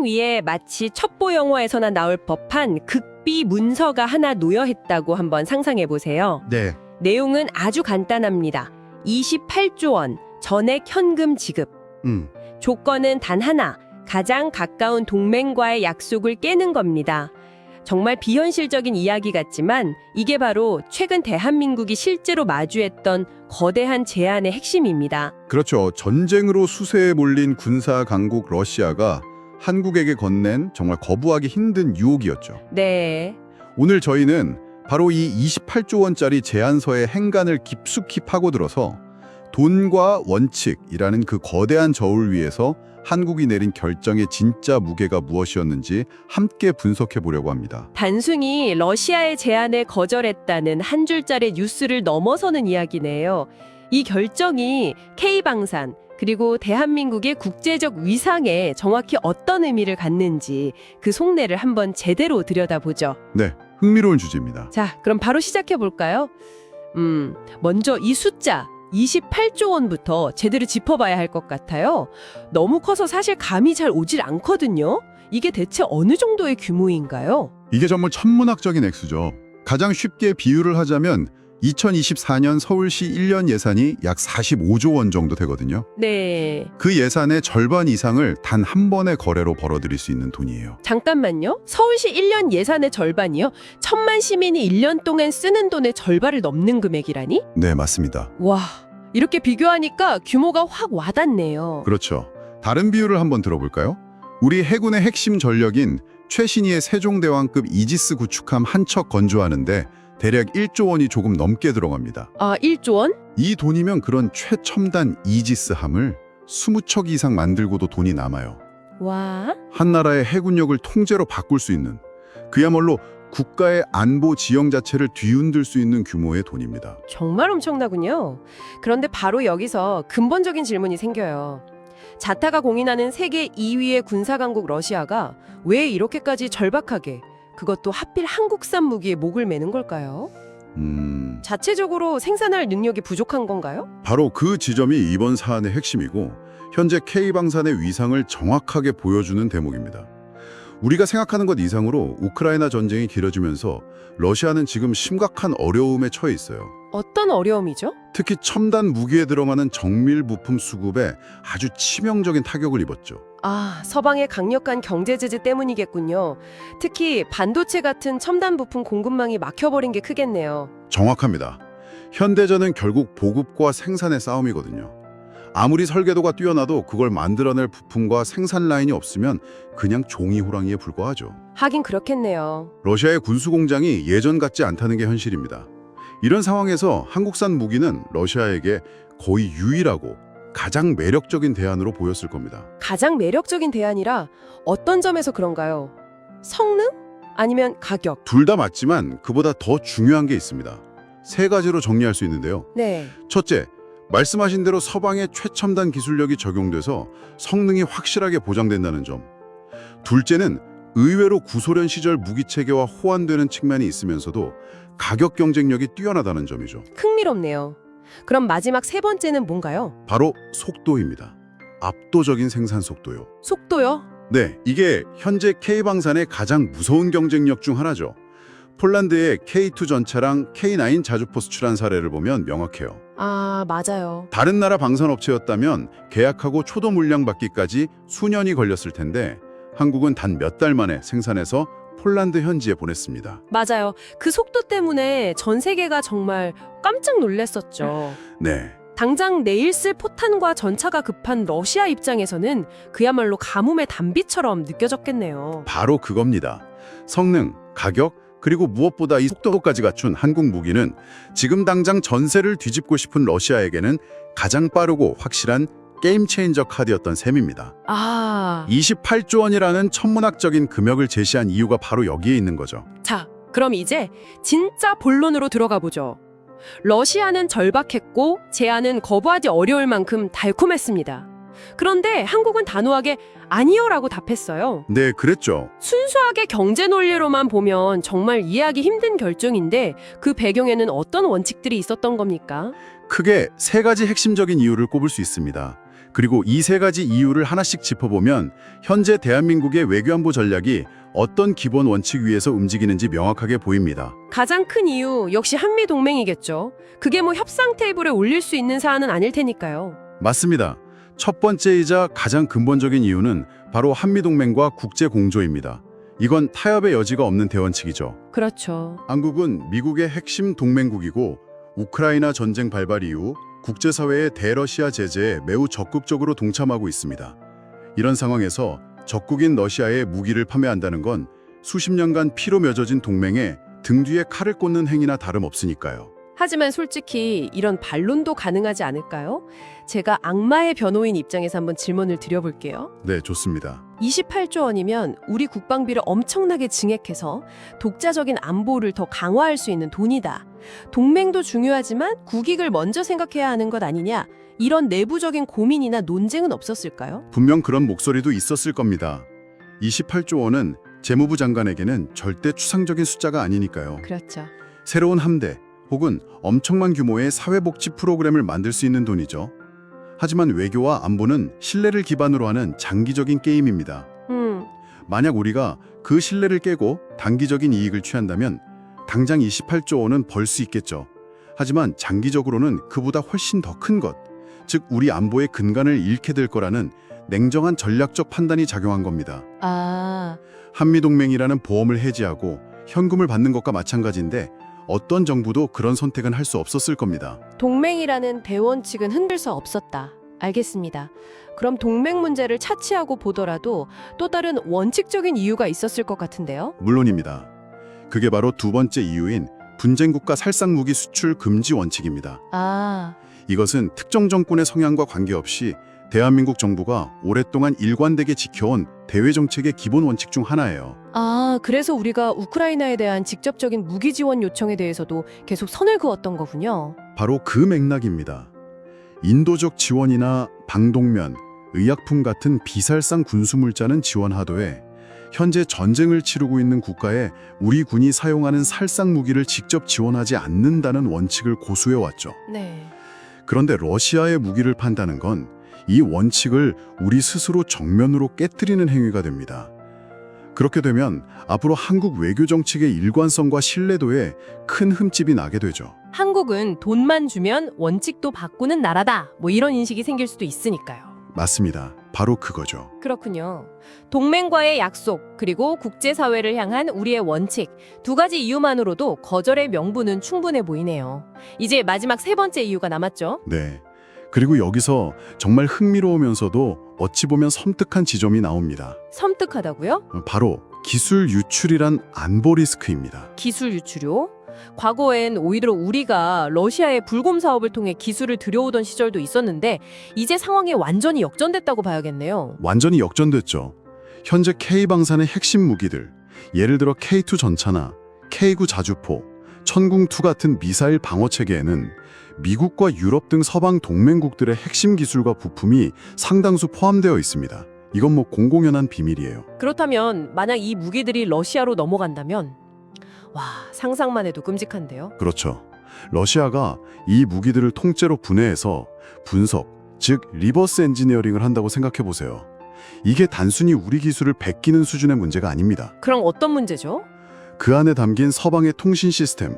책상 위에 마치 첩보 영화에서나 나올 법한 극비 문서가 하나 놓여 있다고 한번 상상해 보세요. 네. 내용은 아주 간단합니다. 28조 원 전액 현금 지급. 음. 조건은 단 하나. 가장 가까운 동맹과의 약속을 깨는 겁니다. 정말 비현실적인 이야기 같지만 이게 바로 최근 대한민국이 실제로 마주했던 거대한 제안의 핵심입니다. 그렇죠. 전쟁으로 수세에 몰린 군사 강국 러시아가 한국에게 건넨 정말 거부하기 힘든 유혹이었죠. 네. 오늘 저희는 바로 이 28조 원짜리 제안서의 행간을 깊숙이 파고들어서 돈과 원칙이라는 그 거대한 저울 위에서 한국이 내린 결정의 진짜 무게가 무엇이었는지 함께 분석해 보려고 합니다. 단순히 러시아의 제안을 거절했다는 한 줄짜리 뉴스를 넘어서는 이야기네요. 이 결정이 K방산 그리고 대한민국의 국제적 위상에 정확히 어떤 의미를 갖는지 그 속내를 한번 제대로 들여다보죠. 네, 흥미로운 주제입니다. 자, 그럼 바로 시작해 볼까요? 음, 먼저 이 숫자 28조 원부터 제대로 짚어봐야 할 것 같아요. 너무 커서 사실 감이 잘 오질 않거든요. 이게 대체 어느 정도의 규모인가요? 이게 정말 천문학적인 액수죠. 가장 쉽게 비유를 하자면 2024년 서울시 1년 예산이 약 45조 원 정도 되거든요. 네. 그 예산의 절반 이상을 단 한 번의 거래로 벌어들일 수 있는 돈이에요. 잠깐만요. 서울시 1년 예산의 절반이요? 천만 시민이 1년 동안 쓰는 돈의 절반을 넘는 금액이라니? 네, 맞습니다. 와, 이렇게 비교하니까 규모가 확 와닿네요. 그렇죠. 다른 비유를 한번 들어볼까요? 우리 해군의 핵심 전력인 최신희의 세종대왕급 이지스 구축함 한 척 건조하는데 대략 1조 원이 조금 넘게 들어갑니다. 아, 1조 원? 이 돈이면 그런 최첨단 이지스함을 20척 이상 만들고도 돈이 남아요. 와, 한 나라의 해군력을 통째로 바꿀 수 있는 그야말로 국가의 안보 지형 자체를 뒤흔들 수 있는 규모의 돈입니다. 정말 엄청나군요. 그런데 바로 여기서 근본적인 질문이 생겨요. 자타가 공인하는 세계 2위의 군사 강국 러시아가 왜 이렇게까지 절박하게 그것도 하필 한국산 무기에 목을 매는 걸까요? 음, 자체적으로 생산할 능력이 부족한 건가요? 바로 그 지점이 이번 사안의 핵심이고 현재 K방산의 위상을 정확하게 보여주는 대목입니다. 우리가 생각하는 것 이상으로 우크라이나 전쟁이 길어지면서 러시아는 지금 심각한 어려움에 처해 있어요. 어떤 어려움이죠? 특히 첨단 무기에 들어가는 정밀 부품 수급에 아주 치명적인 타격을 입었죠. 아, 서방의 강력한 경제 제재 때문이겠군요. 특히 반도체 같은 첨단 부품 공급망이 막혀버린 게 크겠네요. 정확합니다. 현대전은 결국 보급과 생산의 싸움이거든요. 아무리 설계도가 뛰어나도 그걸 만들어낼 부품과 생산 라인이 없으면 그냥 종이 호랑이에 불과하죠. 하긴 그렇겠네요. 러시아의 군수 공장이 예전 같지 않다는 게 현실입니다. 이런 상황에서 한국산 무기는 러시아에게 거의 유일하고 가장 매력적인 대안으로 보였을 겁니다. 가장 매력적인 대안이라 어떤 점에서 그런가요? 성능? 아니면 가격? 둘 다 맞지만 그보다 더 중요한 게 있습니다. 세 가지로 정리할 수 있는데요. 네. 첫째, 말씀하신 대로 서방의 최첨단 기술력이 적용돼서 성능이 확실하게 보장된다는 점. 둘째는 의외로 구소련 시절 무기 체계와 호환되는 측면이 있으면서도 가격 경쟁력이 뛰어나다는 점이죠. 흥미롭네요. 그럼 마지막 세 번째는 뭔가요? 바로 속도입니다. 압도적인 생산 속도요. 속도요? 네, 이게 현재 K방산의 가장 무서운 경쟁력 중 하나죠. 폴란드의 K2 전차랑 K9 자주포 수출한 사례를 보면 명확해요. 아, 맞아요. 다른 나라 방산업체였다면 계약하고 초도 물량 받기까지 수년이 걸렸을 텐데 한국은 단 몇 달 만에 생산해서 폴란드 현지에 보냈습니다. 맞아요. 그 속도 때문에 전 세계가 정말 깜짝 놀랐었죠. 네, 당장 내일 쓸 포탄과 전차가 급한 러시아 입장에서는 그야말로 가뭄의 단비처럼 느껴졌겠네요. 바로 그겁니다. 성능, 가격, 그리고 무엇보다 이 속도까지 갖춘 한국 무기는 지금 당장 전세를 뒤집고 싶은 러시아에게는 가장 빠르고 확실한 게임 체인저 카드였던 셈입니다. 아, 28조 원이라는 천문학적인 금액을 제시한 이유가 바로 여기에 있는 거죠. 자, 그럼 이제 진짜 본론으로 들어가 보죠. 러시아는 절박했고 제안은 거부하기 어려울 만큼 달콤했습니다. 그런데 한국은 단호하게 아니요라고 답했어요. 네, 그랬죠. 순수하게 경제 논리로만 보면 정말 이해하기 힘든 결정인데 그 배경에는 어떤 원칙들이 있었던 겁니까? 크게 세 가지 핵심적인 이유를 꼽을 수 있습니다. 그리고 이 세 가지 이유를 하나씩 짚어보면 현재 대한민국의 외교안보 전략이 어떤 기본 원칙 위에서 움직이는지 명확하게 보입니다. 가장 큰 이유 역시 한미 동맹이겠죠. 그게 뭐 협상 테이블에 올릴 수 있는 사안은 아닐 테니까요. 맞습니다. 첫 번째이자 가장 근본적인 이유는 바로 한미동맹과 국제공조입니다. 이건 타협의 여지가 없는 대원칙이죠. 그렇죠. 한국은 미국의 핵심 동맹국이고 우크라이나 전쟁 발발 이후 국제사회의 대러시아 제재에 매우 적극적으로 동참하고 있습니다. 이런 상황에서 적국인 러시아에 무기를 판매한다는 건 수십 년간 피로 맺어진 동맹에 등 뒤에 칼을 꽂는 행위나 다름없으니까요. 하지만 솔직히 이런 반론도 가능하지 않을까요? 제가 악마의 변호인 입장에서 한번 질문을 드려볼게요. 네, 좋습니다. 28조 원이면 우리 국방비를 엄청나게 증액해서 독자적인 안보를 더 강화할 수 있는 돈이다. 동맹도 중요하지만 국익을 먼저 생각해야 하는 것 아니냐? 이런 내부적인 고민이나 논쟁은 없었을까요? 분명 그런 목소리도 있었을 겁니다. 28조 원은 재무부 장관에게는 절대 추상적인 숫자가 아니니까요. 그렇죠. 새로운 함대 혹은 엄청난 규모의 사회복지 프로그램을 만들 수 있는 돈이죠. 하지만 외교와 안보는 신뢰를 기반으로 하는 장기적인 게임입니다. 음, 만약 우리가 그 신뢰를 깨고 단기적인 이익을 취한다면 당장 28조 원은 벌 수 있겠죠. 하지만 장기적으로는 그보다 훨씬 더 큰 것, 즉 우리 안보의 근간을 잃게 될 거라는 냉정한 전략적 판단이 작용한 겁니다. 아, 한미동맹이라는 보험을 해지하고 현금을 받는 것과 마찬가지인데 어떤 정부도 그런 선택은 할 수 없었을 겁니다. 동맹이라는 대원칙은 흔들 수 없었다. 알겠습니다. 그럼 동맹 문제를 차치하고 보더라도 또 다른 원칙적인 이유가 있었을 것 같은데요. 물론입니다. 그게 바로 두 번째 이유인 분쟁국가 살상무기 수출 금지 원칙입니다. 아, 이것은 특정 정권의 성향과 관계없이 대한민국 정부가 오랫동안 일관되게 지켜온 대외 정책의 기본 원칙 중 하나예요. 아, 그래서 우리가 우크라이나에 대한 직접적인 무기 지원 요청에 대해서도 계속 선을 그었던 거군요. 바로 그 맥락입니다. 인도적 지원이나 방독면, 의약품 같은 비살상 군수물자는 지원하도에 현재 전쟁을 치르고 있는 국가에 우리 군이 사용하는 살상 무기를 직접 지원하지 않는다는 원칙을 고수해 왔죠. 네. 그런데 러시아의 무기를 판다는 건 이 원칙을 우리 스스로 정면으로 깨뜨리는 행위가 됩니다. 그렇게 되면 앞으로 한국 외교 정책의 일관성과 신뢰도에 큰 흠집이 나게 되죠. 한국은 돈만 주면 원칙도 바꾸는 나라다. 뭐 이런 인식이 생길 수도 있으니까요. 맞습니다. 바로 그거죠. 그렇군요. 동맹과의 약속, 그리고 국제사회를 향한 우리의 원칙, 두 가지 이유만으로도 거절의 명분은 충분해 보이네요. 이제 마지막 세 번째 이유가 남았죠. 네. 그리고 여기서 정말 흥미로우면서도 어찌 보면 섬뜩한 지점이 나옵니다. 섬뜩하다고요? 바로 기술 유출이란 안보 리스크입니다. 기술 유출요? 과거엔 오히려 우리가 러시아의 불곰 사업을 통해 기술을 들여오던 시절도 있었는데 이제 상황이 완전히 역전됐다고 봐야겠네요. 완전히 역전됐죠. 현재 K방산의 핵심 무기들, 예를 들어 K2 전차나 K9 자주포, 천궁2 같은 미사일 방어 체계에는 미국과 유럽 등 서방 동맹국들의 핵심 기술과 부품이 상당수 포함되어 있습니다. 이건 뭐 공공연한 비밀이에요. 그렇다면 만약 이 무기들이 러시아로 넘어간다면 와 상상만 해도 끔찍한데요. 그렇죠. 러시아가 이 무기들을 통째로 분해해서 분석, 즉 리버스 엔지니어링을 한다고 생각해 보세요. 이게 단순히 우리 기술을 베끼는 수준의 문제가 아닙니다. 그럼 어떤 문제죠? 그 안에 담긴 서방의 통신 시스템,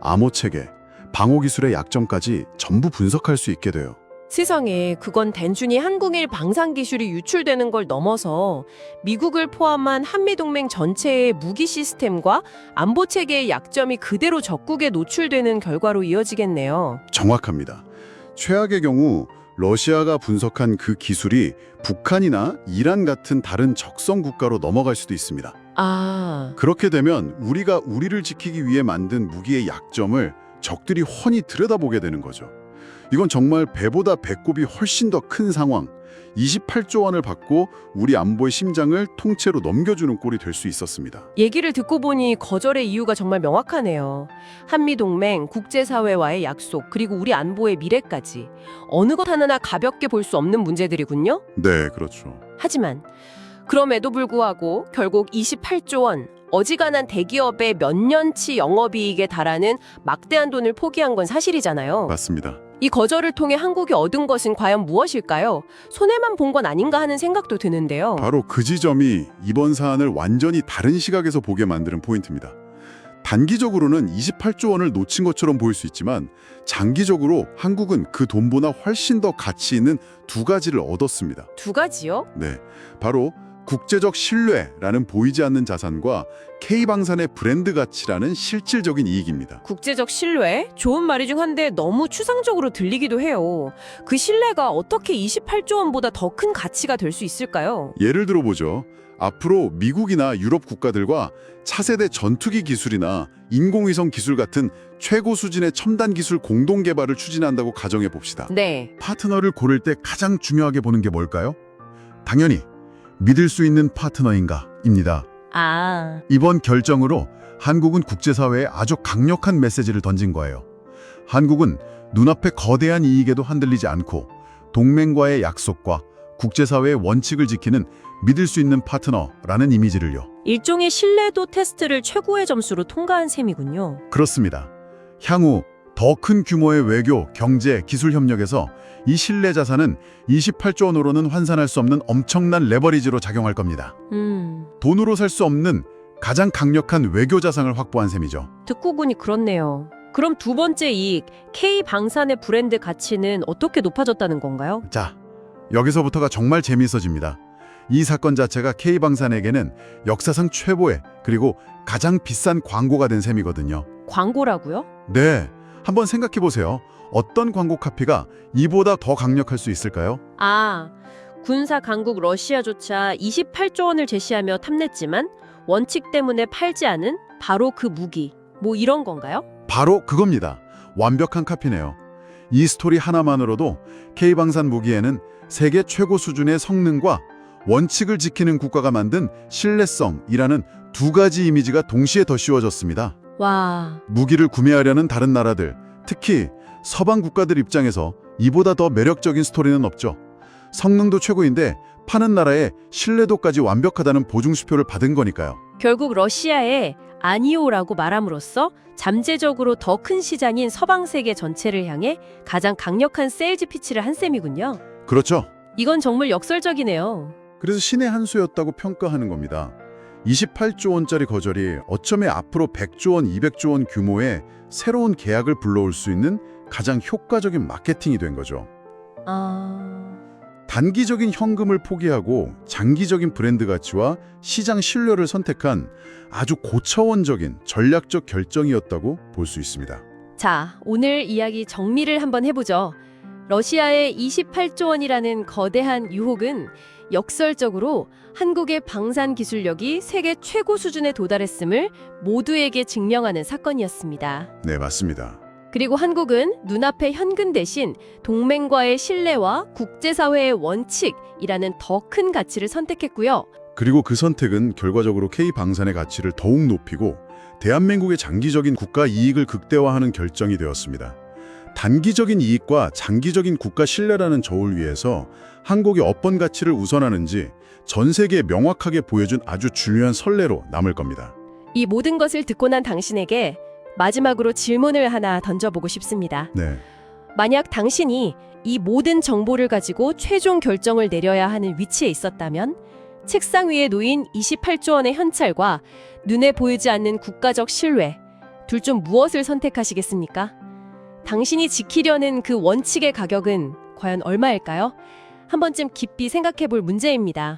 암호 체계, 방호 기술의 약점까지 전부 분석할 수 있게 돼요. 세상에 그건 단순히 한국일 방산 기술이 유출되는 걸 넘어서 미국을 포함한 한미 동맹 전체의 무기 시스템과 안보 체계의 약점이 그대로 적국에 노출되는 결과로 이어지겠네요. 정확합니다. 최악의 경우 러시아가 분석한 그 기술이 북한이나 이란 같은 다른 적성 국가로 넘어갈 수도 있습니다. 아, 그렇게 되면 우리가 우리를 지키기 위해 만든 무기의 약점을 적들이 훤히 들여다보게 되는 거죠. 이건 정말 배보다 배꼽이 훨씬 더 큰 상황. 28조 원을 받고 우리 안보의 심장을 통째로 넘겨주는 꼴이 될 수 있었습니다. 얘기를 듣고 보니 거절의 이유가 정말 명확하네요. 한미 동맹, 국제사회와의 약속, 그리고 우리 안보의 미래까지 어느 것 하나나 가볍게 볼 수 없는 문제들이군요. 네, 그렇죠. 하지만 그럼에도 불구하고 결국 28조 원 어지간한 대기업의 몇 년치 영업이익에 달하는 막대한 돈을 포기한 건 사실이잖아요. 맞습니다. 이 거절을 통해 한국이 얻은 것은 과연 무엇일까요? 손해만 본 건 아닌가 하는 생각도 드는데요. 바로 그 지점이 이번 사안을 완전히 다른 시각에서 보게 만드는 포인트입니다. 단기적으로는 28조 원을 놓친 것처럼 보일 수 있지만 장기적으로 한국은 그 돈보다 훨씬 더 가치 있는 두 가지를 얻었습니다. 두 가지요? 네, 바로 국제적 신뢰라는 보이지 않는 자산과 K방산의 브랜드 가치라는 실질적인 이익입니다. 국제적 신뢰? 좋은 말이 중 한데 너무 추상적으로 들리기도 해요. 그 신뢰가 어떻게 28조 원보다 더 큰 가치가 될 수 있을까요? 예를 들어보죠. 앞으로 미국이나 유럽 국가들과 차세대 전투기 기술이나 인공위성 기술 같은 최고 수준의 첨단 기술 공동 개발을 추진한다고 가정해 봅시다. 네. 파트너를 고를 때 가장 중요하게 보는 게 뭘까요? 당연히 믿을 수 있는 파트너인가 입니다. 아, 이번 결정으로 한국은 국제사회에 아주 강력한 메시지를 던진 거예요. 한국은 눈앞의 거대한 이익에도 흔들리지 않고 동맹과의 약속과 국제사회의 원칙을 지키는 믿을 수 있는 파트너라는 이미지를요. 일종의 신뢰도 테스트를 최고의 점수로 통과한 셈이군요. 그렇습니다. 향후 더 큰 규모의 외교, 경제, 기술 협력에서 이 신뢰 자산은 28조 원으로는 환산할 수 없는 엄청난 레버리지로 작용할 겁니다. 음, 돈으로 살 수 없는 가장 강력한 외교 자산을 확보한 셈이죠. 듣고 보니 그렇네요. 그럼 두 번째 이익, K 방산의 브랜드 가치는 어떻게 높아졌다는 건가요? 자, 여기서부터가 정말 재미있어집니다. 이 사건 자체가 K방산에게는 역사상 최고의 그리고 가장 비싼 광고가 된 셈이거든요. 광고라고요? 네, 한번 생각해 보세요. 어떤 광고 카피가 이보다 더 강력할 수 있을까요? 아, 군사 강국 러시아조차 28조 원을 제시하며 탐냈지만 원칙 때문에 팔지 않은 바로 그 무기. 뭐 이런 건가요? 바로 그겁니다. 완벽한 카피네요. 이 스토리 하나만으로도 K방산 무기에는 세계 최고 수준의 성능과 원칙을 지키는 국가가 만든 신뢰성이라는 두 가지 이미지가 동시에 더 씌워졌습니다. 와, 무기를 구매하려는 다른 나라들, 특히 서방 국가들 입장에서 이보다 더 매력적인 스토리는 없죠. 성능도 최고인데 파는 나라의 신뢰도까지 완벽하다는 보증수표를 받은 거니까요. 결국 러시아에 아니오라고 말함으로써 잠재적으로 더 큰 시장인 서방 세계 전체를 향해 가장 강력한 세일즈 피치를 한 셈이군요. 그렇죠. 이건 정말 역설적이네요. 그래서 신의 한 수였다고 평가하는 겁니다. 28조 원짜리 거절이 어쩌면 앞으로 100조 원, 200조 원 규모의 새로운 계약을 불러올 수 있는 가장 효과적인 마케팅이 된 거죠. 아, 단기적인 현금을 포기하고 장기적인 브랜드 가치와 시장 신뢰를 선택한 아주 고차원적인 전략적 결정이었다고 볼 수 있습니다. 자, 오늘 이야기 정리를 한번 해보죠. 러시아의 28조 원이라는 거대한 유혹은 역설적으로 한국의 방산 기술력이 세계 최고 수준에 도달했음을 모두에게 증명하는 사건이었습니다. 네, 맞습니다. 그리고 한국은 눈앞의 현금 대신 동맹과의 신뢰와 국제사회의 원칙이라는 더 큰 가치를 선택했고요. 그리고 그 선택은 결과적으로 K방산의 가치를 더욱 높이고 대한민국의 장기적인 국가 이익을 극대화하는 결정이 되었습니다. 단기적인 이익과 장기적인 국가 신뢰라는 저울 위에서 한국이 어떤 가치를 우선하는지 전 세계에 명확하게 보여준 아주 중요한 선례로 남을 겁니다. 이 모든 것을 듣고 난 당신에게 마지막으로 질문을 하나 던져보고 싶습니다. 네. 만약 당신이 이 모든 정보를 가지고 최종 결정을 내려야 하는 위치에 있었다면 책상 위에 놓인 28조 원의 현찰과 눈에 보이지 않는 국가적 신뢰 둘 중 무엇을 선택하시겠습니까? 당신이 지키려는 그 원칙의 가격은 과연 얼마일까요? 한 번쯤 깊이 생각해 볼 문제입니다.